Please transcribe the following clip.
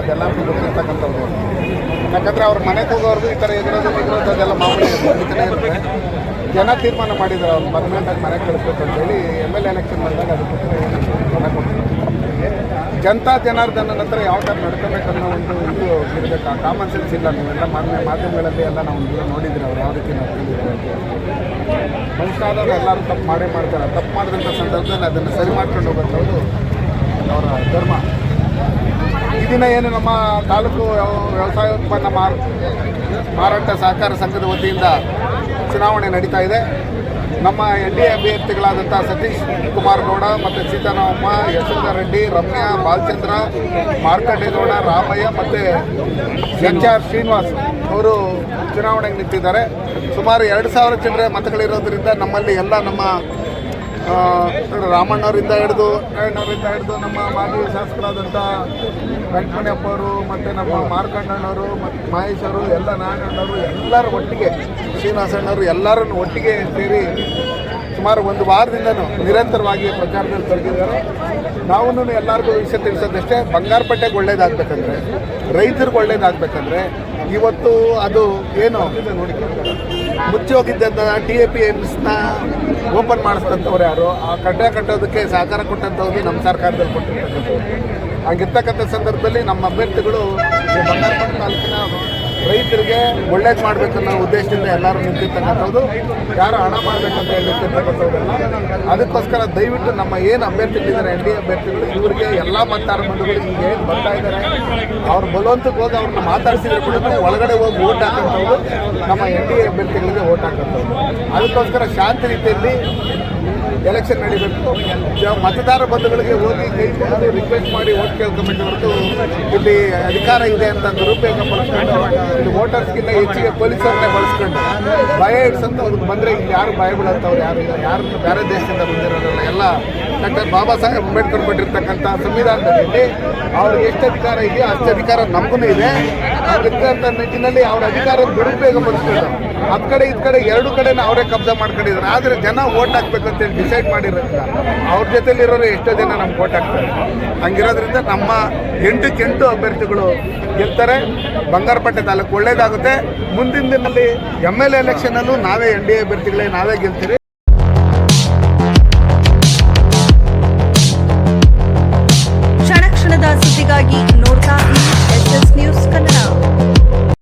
ಅದೆಲ್ಲ ಗೊತ್ತಿರ್ತಕ್ಕಂಥವ್ರು ಯಾಕಂದ್ರೆ ಅವ್ರ ಮನೆಗೆ ಹೋಗೋರ್ಗು ಈ ಥರ ಎದುರೋದು ಇರೋದು ಅದೆಲ್ಲ ಮಾಮೂಲಿ ಜನ ತೀರ್ಮಾನ ಮಾಡಿದ್ರು, ಅವ್ರು ಪರ್ಮನೆಂಟಾಗಿ ಮನೆಗೆ ಕಳಿಸ್ಬೇಕು ಅಂತೇಳಿ ಎಂ ಎಲ್ ಎಲೆಕ್ಷನ್ ಬಂದಾಗ ಅದಕ್ಕೆ ಜನತಾ ಜನಾರ್ದನ ನಂತರ ಯಾವ ಥರ ನಡ್ಕೋಬೇಕನ್ನೋ ಒಂದು ಇದು ಇರಬೇಕು. ಕಾಮನ್ ಸೆನ್ಸ್ ಇಲ್ಲ, ನೀವೆಲ್ಲ ಮಾನ್ಯ ಮಾಧ್ಯಮಗಳಲ್ಲಿ ಎಲ್ಲ ನಾವು ನೋಡಿದ್ರೆ ಅವ್ರು ಯಾವ ರೀತಿ ನಡ್ಕೊಂಡಿದ್ದಾರೆ ಮನುಷ್ಯರಾದವ್ರು ಎಲ್ಲರೂ ತಪ್ಪು ಮಾಡೇ ಮಾಡ್ತಾರೆ. ತಪ್ಪು ಮಾಡಿದಂಥ ಸಂದರ್ಭದಲ್ಲಿ ಅದನ್ನು ಸರಿ ಮಾಡ್ಕೊಂಡು ಹೋಗುವಂಥವ್ರು ಅವರ ಧರ್ಮ. ಈ ದಿನ ಏನು ನಮ್ಮ ತಾಲೂಕು ವ್ಯವ- ವ್ಯವಸಾಯ ಉತ್ಪನ್ನ ಮಾರ, ಮಾರಾಟ ಸಹಕಾರ ಸಂಘದ ವತಿಯಿಂದ ಚುನಾವಣೆ ನಡೀತಾ ಇದೆ. ನಮ್ಮ ಎನ್ ಡಿ ಅಭ್ಯರ್ಥಿಗಳಾದಂಥ ಸತೀಶ್ ಕುಮಾರ್ ಗೌಡ ಮತ್ತು ಸೀತಾರಾಮಮ್ಮ ಯಶೋಧ ರೆಡ್ಡಿ, ರಮ್ಯಾ ಬಾಲಚಂದ್ರ, ಮಾರ್ಕಂಡೇಗೌಡ, ರಾಮಯ್ಯ ಮತ್ತು ಎಚ್ ಆರ್ ಶ್ರೀನಿವಾಸ್ ಅವರು ಚುನಾವಣೆಗೆ ನಿಂತಿದ್ದಾರೆ. ಸುಮಾರು ಎರಡು ಸಾವಿರ ಚಿಲ್ಲರೆ ಮತಗಳಿರೋದ್ರಿಂದ ನಮ್ಮಲ್ಲಿ ಎಲ್ಲ ನಮ್ಮ ರಾಮಣ್ಣವರಿಂದ ಹಿಡಿದು ನಾರಾಯಣವರಿಂದ ಹಿಡಿದು ನಮ್ಮ ಮಾಜಿ ಶಾಸಕರಾದಂಥ ವೆಂಕಟಮಣಿಯಪ್ಪ ಅವರು ಮತ್ತು ನಮ್ಮ ಮಾರ್ಕಂಡಣ್ಣವರು ಮತ್ತು ಮಹೇಶ್ ಅವರು ಎಲ್ಲ ನಾರಾಯಣಣ್ಣವರು, ಎಲ್ಲರೂ ಒಟ್ಟಿಗೆ, ಶ್ರೀನಿವಾಸಣ್ಣವರು ಎಲ್ಲರನ್ನು ಒಟ್ಟಿಗೆ ಸೇರಿ ಸುಮಾರು ಒಂದು ವಾರದಿಂದನೂ ನಿರಂತರವಾಗಿ ಪ್ರಚಾರದಲ್ಲಿ ತೊಡಗಿದ್ದಾರೆ. ನಾವು ಎಲ್ಲರಿಗೂ ವಿಷಯ ತಿಳಿಸೋದಷ್ಟೇ ಬಂಗಾರಪೇಟೆಗೆ ಒಳ್ಳೇದಾಗಬೇಕಂದ್ರೆ, ರೈತರಿಗೆ ಒಳ್ಳೇದಾಗಬೇಕಂದ್ರೆ, ಇವತ್ತು ಅದು ಏನು? ಮುಚ್ಚಿ ಹೋಗಿದ್ದಂಥ ಟಿ ಎ ಪಿ ಎಮ್ಸ್ನ ಓಪನ್ ಮಾಡಿಸ್ತಂಥವ್ರು ಯಾರು? ಆ ಕಡ್ಡಾಯ ಕಟ್ಟೋದಕ್ಕೆ ಸಹಕಾರ ಕೊಟ್ಟಂಥವ್ರು ನಮ್ಮ ಸರ್ಕಾರದಲ್ಲಿ ಕೊಟ್ಟಿರ್ತಕ್ಕಂಥದ್ದು ಹಂಗಿರ್ತಕ್ಕಂಥ ಸಂದರ್ಭದಲ್ಲಿ ನಮ್ಮ ಅಭ್ಯರ್ಥಿಗಳು ಬಂಗಾರಪೇಟೆ ತಾಲೂಕಿನ ರೈತರಿಗೆ ಒಳ್ಳೇದು ಮಾಡಬೇಕನ್ನೋ ಉದ್ದೇಶದಿಂದ ಎಲ್ಲರೂ ನಿಂತಿರ್ತಕ್ಕಂಥದ್ದು. ಯಾರು ಹಣ ಮಾಡಬೇಕಂತ ಹೇಳಿರ್ತಕ್ಕಂಥದ್ದಲ್ಲ ಅದಕ್ಕೋಸ್ಕರ ದಯವಿಟ್ಟು ನಮ್ಮ ಏನು ಅಭ್ಯರ್ಥಿಗಳಿದ್ದಾರೆ, ಎನ್ ಡಿ ಅಭ್ಯರ್ಥಿಗಳು, ಇವರಿಗೆ ಎಲ್ಲ ಮತದಾರ ಬಂಧುಗಳು ಈಗ ಏನು ಬರ್ತಾ ಇದ್ದಾರೆ, ಅವ್ರ ಬಲವಂತಕ್ಕೆ ಹೋಗಿ ಅವ್ರನ್ನ ಮಾತಾಡಿಸಿದ್ರೆ ಕೂಡ ಒಳಗಡೆ ಹೋಗಿ ಓಟ್ ಹಾಕಂಥವ್ರು ನಮ್ಮ ಎನ್ ಡಿ ಎ ಅಭ್ಯರ್ಥಿಗಳಿಗೆ ಓಟ್ ಹಾಕಂಥವ್ರು. ಅದಕ್ಕೋಸ್ಕರ ಶಾಂತಿ ರೀತಿಯಲ್ಲಿ ಎಲೆಕ್ಷನ್ ನಡೀಬೇಕು. ಮತದಾರ ಬಂಧುಗಳಿಗೆ ಹೋಗಿ ಕೈ ಮುಗಿದು ರಿಕ್ವೆಸ್ಟ್ ಮಾಡಿ ಓಟ್ ಕೇಳ್ಕೊಬೇಕು ಹೊರತು ಇಲ್ಲಿ ಅಧಿಕಾರ ಇದೆ ಅಂತ ದುರುಪಯೋಗ ಬಳಸ್ಕೊಂಡು ಇಲ್ಲಿ ವೋಟರ್ಸ್ಗಿಂತ ಹೆಚ್ಚಿಗೆ ಪೊಲೀಸರನ್ನೇ ಬಳಸ್ಕೊಂಡು ಭಯ ಇಡ್ಸಂತ ಅವ್ರಿಗೆ ಬಂದರೆ ಇಲ್ಲಿ ಯಾರು ಭಯ ಬೀಳಂತವ್ರು ಯಾರು ಇಲ್ಲ. ಯಾರು ಬೇರೆ ದೇಶದಿಂದ ಬಂದಿರೋರಲ್ಲ ಎಲ್ಲ ಡಾಕ್ಟರ್ ಬಾಬಾ ಸಾಹೇಬ್ ಅಂಬೇಡ್ಕರ್ ಕೊಟ್ಟಿರ್ತಕ್ಕಂಥ ಸಂವಿಧಾನದಲ್ಲಿ ಅವ್ರಿಗೆ ಎಷ್ಟು ಅಧಿಕಾರ ಇದೆಯೋ ಅಷ್ಟು ಅಧಿಕಾರ ನಮಗೂ ಇದೆ. ಅದಕ್ಕಂಥ ನಿಟ್ಟಿನಲ್ಲಿ ಅವ್ರ ಅಧಿಕಾರ ದುರುಪಯೋಗ ಪಡಿಸ್ಕೊಂಡು ಅದ್ ಕಡೆ ಇದ್ ಕಡೆ ಎರಡು ಕಡೆನ ಅವರೇ ಕಬ್ಜಾ ಮಾಡ್ಕೊಂಡಿದ್ದಾರೆ. ಆದ್ರೆ ಜನ ಓಟ್ ಹಾಕ್ಬೇಕಂತೇಳಿ ಡಿಸೈಡ್ ಮಾಡಿರೋದ್ರಿಂದ ಅವ್ರ ಜೊತೆಲಿರೋರು ಎಷ್ಟೋ ಜನ ನಮ್ಗೆ ಓಟ್ ಹಾಕ್ತಾರೆ. ಹಂಗಿರೋದ್ರಿಂದ ನಮ್ಮ ಎಂಟಕ್ಕೆ ಎಂಟು ಅಭ್ಯರ್ಥಿಗಳು ಗೆಲ್ತಾರೆ. ಬಂಗಾರಪಟ್ಟೆ ತಾಲೂಕು ಒಳ್ಳೇದಾಗುತ್ತೆ. ಮುಂದಿನ ದಿನದಲ್ಲಿ ಎಂ ಎಲ್ ಎಲೆಕ್ಷನಲ್ಲೂ ನಾವೇ ಎನ್ ಡಿ ಎ ಅಭ್ಯರ್ಥಿಗಳೇ, ನಾವೇ ಗೆಲ್ತೀರಿ.